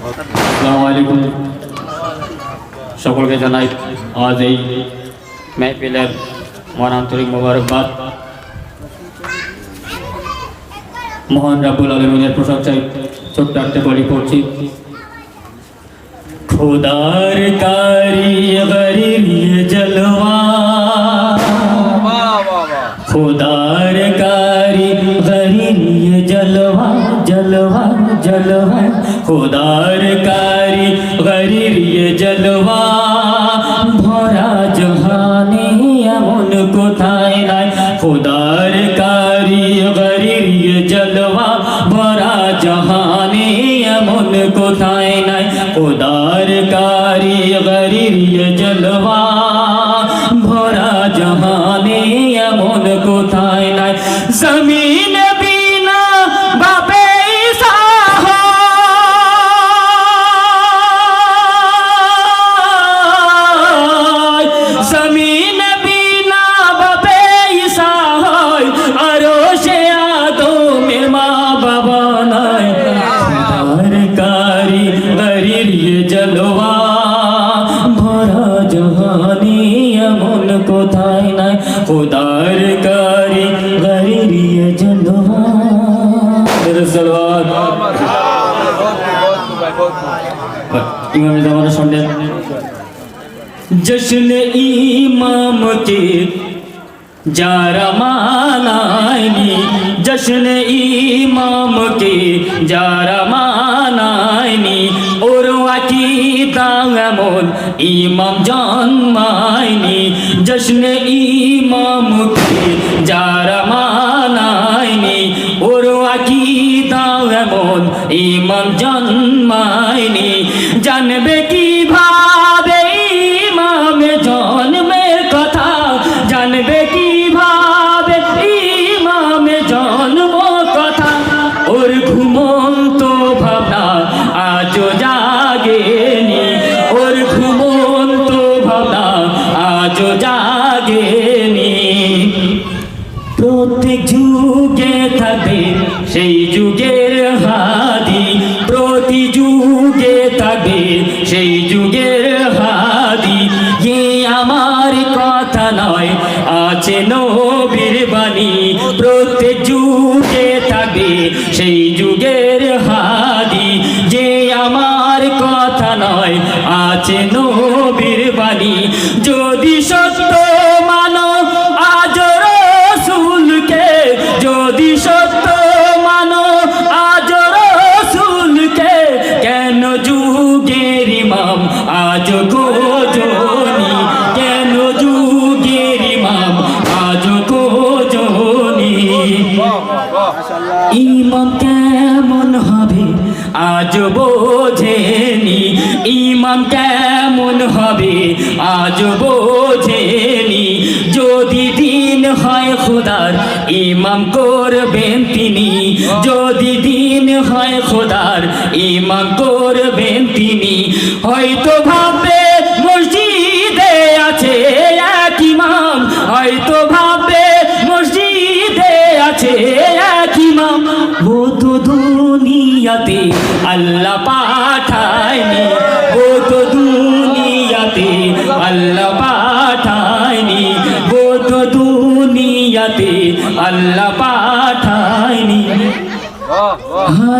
আসসালামু আলাইকুম। সকলকে জানাই আজ এই মেহফিলের মন আন্তরিক মোবারকবাদ। মোহন রাবুল আলমিনের প্রশংসায় ছোট্ট আটতে বলি করছি খুদার কারি গরিব জলওয়া খুদার কারি গরিব জলওয়া জলওয়া जलवा है, खुदार कारी गरीब ये जलवा। भरा जहानी अमुन को थाई खुदार कारी गरीब ये जलवा, भरा जहानी अमुन को थाई खुदार कारी गरीब ये जलवा, भरा जहानी अमुन को थाई ज़मीन নাই খুদার কারি গরির ये জলওয়া মেরে সলওয়াত ইমাম জামানের সামনে জশ্ন ইমাম কে যারা মানায়নি জশ্ন ইমাম জন্মায়নি। জশ্ন ইমাম কে যারা মানায়নি। ওর আকিদা এমন ইমাম জন্মায়নি। জানবে যুগে থাকবে সেই যুগের হাদি। যে আমার কথা নয় আছে নবীর বোঝেনি, ইমাম কেমন হবে? আজ বোঝেনি, যদি দিন হয় খোদার, ইমাম করবেন তিনি। যদি দিন হয় খোদার, ইমাম করবেন তিনি। হয়তো ভাববে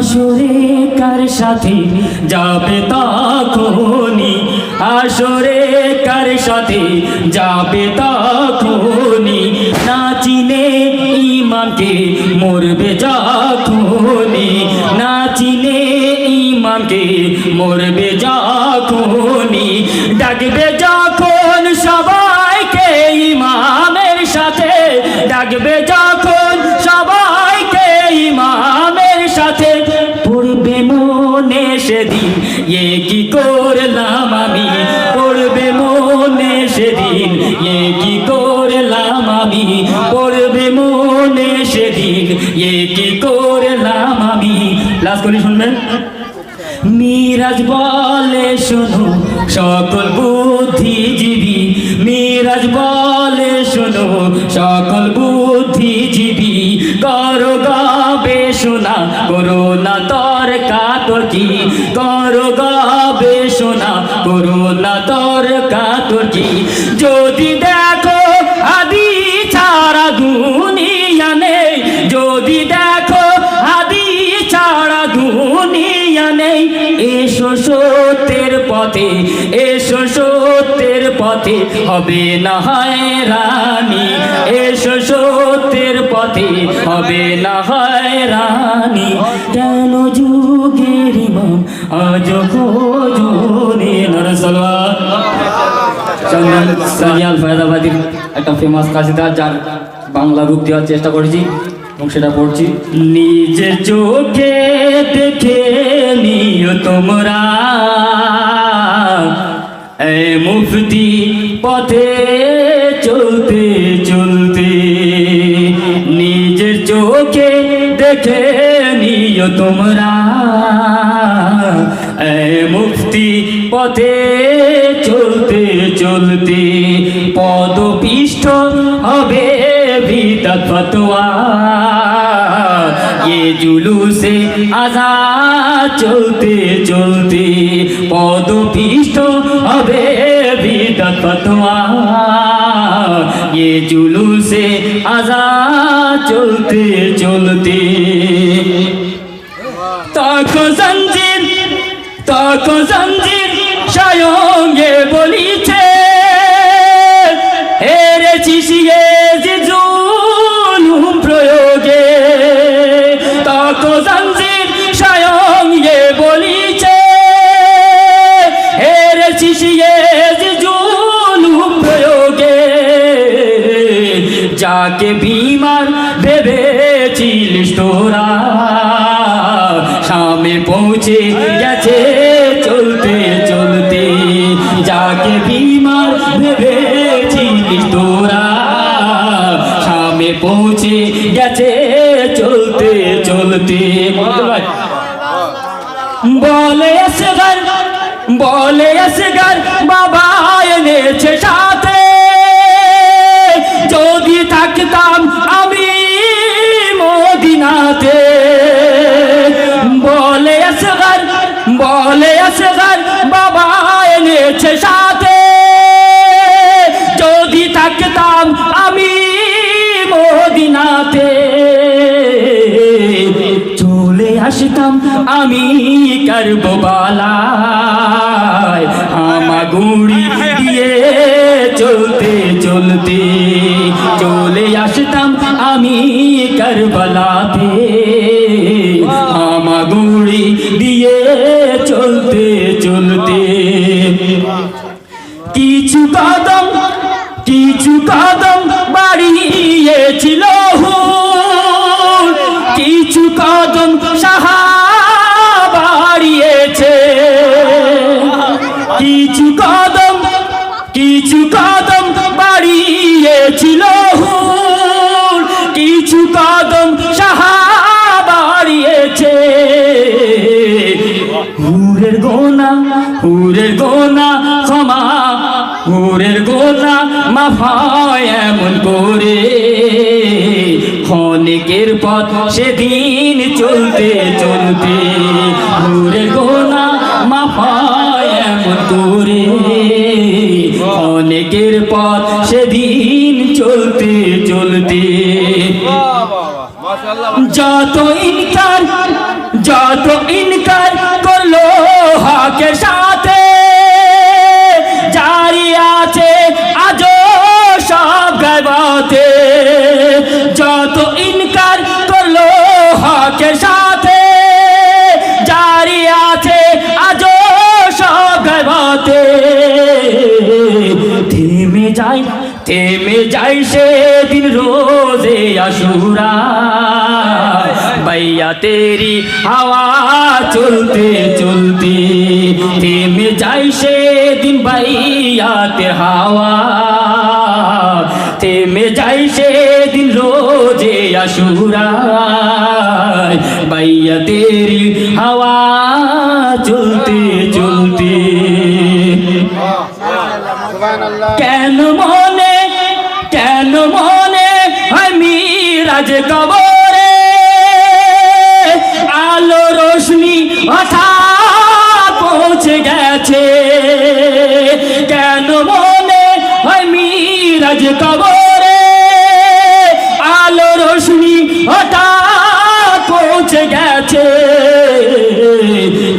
হাসরে কার সাথে যাবে তখনই? আসরে কার সাথে যাবে তখনই? না চিনে ইমানকে মরবে যখনই। না চিনে ইমানকে মরবে বুদ্ধিজীবী কর গাবে শোনা করো না তর কাতর কি করো গবেষণা করো না হবে না হয় রানী। এসো সত্যের পথে, হবে না হয় রানী। কেন যুগের ইমাম আজ খোঁজনে? নরসলওয়ার চন্দন সানিয়াল ফয়দাবাদীর একটা ফেমাস কাশিদা যার বাংলা রূপ দেওয়ার চেষ্টা করেছি এবং সেটা পড়ছি। নিজের চোখে দেখে নিও তোমরা। এ মুফতি পথে চলতে চলতে নিজের চোখে দেখে নিও তোমরা। মুক্তি পথে চলতে চলতে পদপিষ্ট হবে বিদাত এ জুলুসে আজাদ চলতে চলতে পদপিষ্ট হবে फतवा ये जुलू से आजाद चलते चलते ताको जंजीर ताको जंजीर যাকে বিমার ভেবেছিলিস তোরা। সামনে পৌঁছে গেছে চলতে চলতে। যাকে বিমার ভেবেছিলিস তোরা। সামনে পৌঁছে গেছে চলতে চলতে। বলে আসগার বলে আসগার বাবা আমি কারবালায় হামাগুড়ি দিয়ে চলতে চলতে চলে আসতাম আমি কারবালাতে। হামাগুড়ি দিয়ে চলতে চলতে। কিছু কাদম, কিছু কদম গোনা হুরের গোনা ক্ষমা হুরের গোনা মাফায় এমন করে। ক্ষণিকের পথ সেদিন চলতে চলতে হুরের গোনা মাফায় এমন করে। ক্ষণিকের পথ সেদিন চলতে চলতে যত ইনকার যত ইনকার করল হকের সাথে। জারি আছে আজও সব গাইবাতে যত ইনকার করল হকের সাথে, জারি আছে আজও সব গাইবাতে থেমে যাই থেমে যাই সেদিন রোজে আশুরা। বাইয়া তেরি হাওয়া চলতে চলতে। থেমে যাই সেদিন বাইয়া তের হাওয়া। থেমে যাই সেদিন রোজে আশুরা বাইয়া তেরি হাওয়া চলতে চলতে। কেন মনে কেন মনে আমি রাজ কবরে? রশ্মি হঠাৎ পৌঁছে গেছে। কেন বলে হয় মিরাজ কবরে? আলো রশ্মি হঠাৎ পৌঁছে গেছে।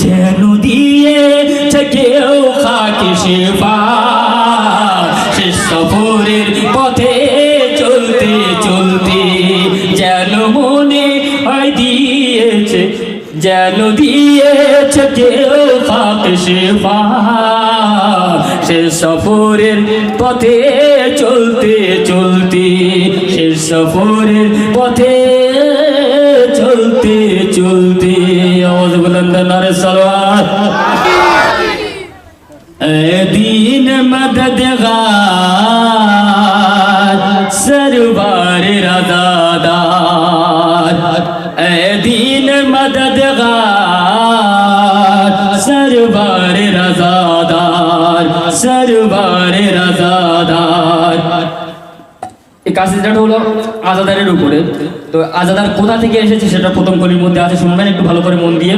যেন দিয়ে কেউ খাকে সেবা শেফা সে সফরের পথে চলতে চলতে সে সফরের পথে চলতে চলতে কাসিদাটা হলো আজাদারের উপরে। তো আজাদার কোথা থেকে এসেছে সেটা প্রথম কলির মধ্যে আছে, শুনবেন একটু ভালো করে মন দিয়ে।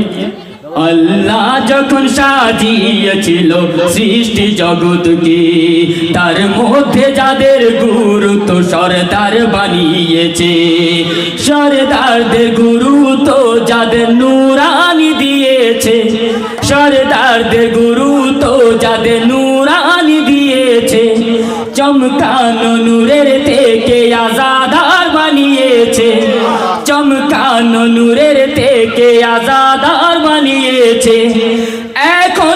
আল্লাহ যখন সাজিয়েছিল সৃষ্টি জগৎকে, তার মধ্যে যাদের গুরুত্ব সরদার বানিয়েছে, সরদারদের গুরুত্ব যাদের নুরানি দিয়েছে, সরদারদের গুরুত্ব যাদের দিয়েছে চমকানো নূরের থেকে আজাদার বানিয়েছে। চমকানো নূরের থেকে আজাদার বানিয়েছে। এখন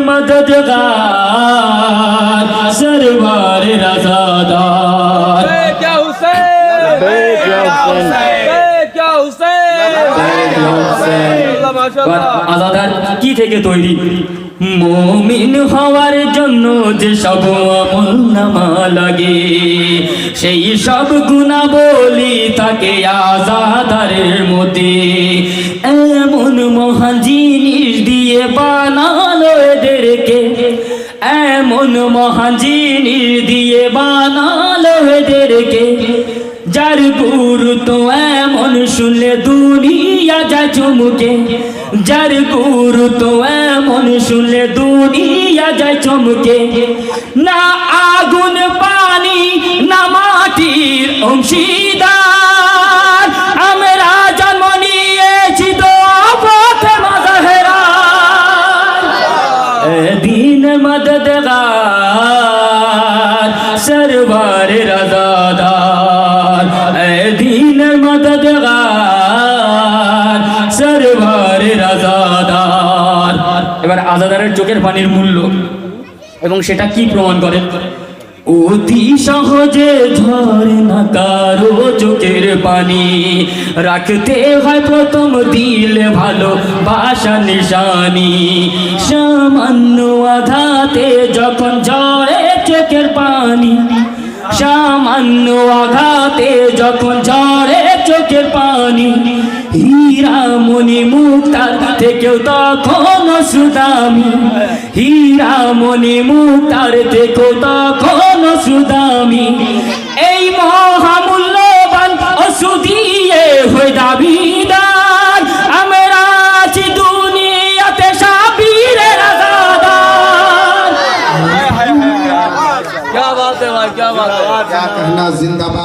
मददगार सरवार रजादार क्या हुसैन क्या हुसैन আজাদার কি থেকে তৈরি মমিন হওয়ার জন্য যে সব আমল নামা লাগে সেই সব গুণা বলি তাকে আজাদারের মধ্যে এমন মহান এমন দিয়ে বানালো এদেরকে, যার গুরু তো এমন শুনলে দুনিয়া যায় চমকে। যার গুরু তো এমন শুনলে দুনিয়া যায় চমকে। না আগুন, পানি, না মাটির অংশীদার এবার আজাদারের চোখের পানির মূল্য। এবং সেটা কি প্রমাণ করে? অতি সহজে ঝরে না কারও চোখের পানি। রাখতে হয় প্রথম দিলে ভালো বাসা নিশানি। সামান্য আঘাতে যখন ঝরে চোখের পানি। সামান্য আঘাতে যখন ঝরে চোখের পানি। হীরা মণি মুক্তার থেকেও তখন সুদামি হীরা মণি মুক্তার থেকেও তখন সুদামি এই মহামূল্যবান ওষুধিয়ে হয়ে দাবিদার আমরা আছি দুনিয়াতে সাবিরের আজাদার क्या बात है भाई क्या बात है क्या कहना जिंदाबाद जिंदाबाद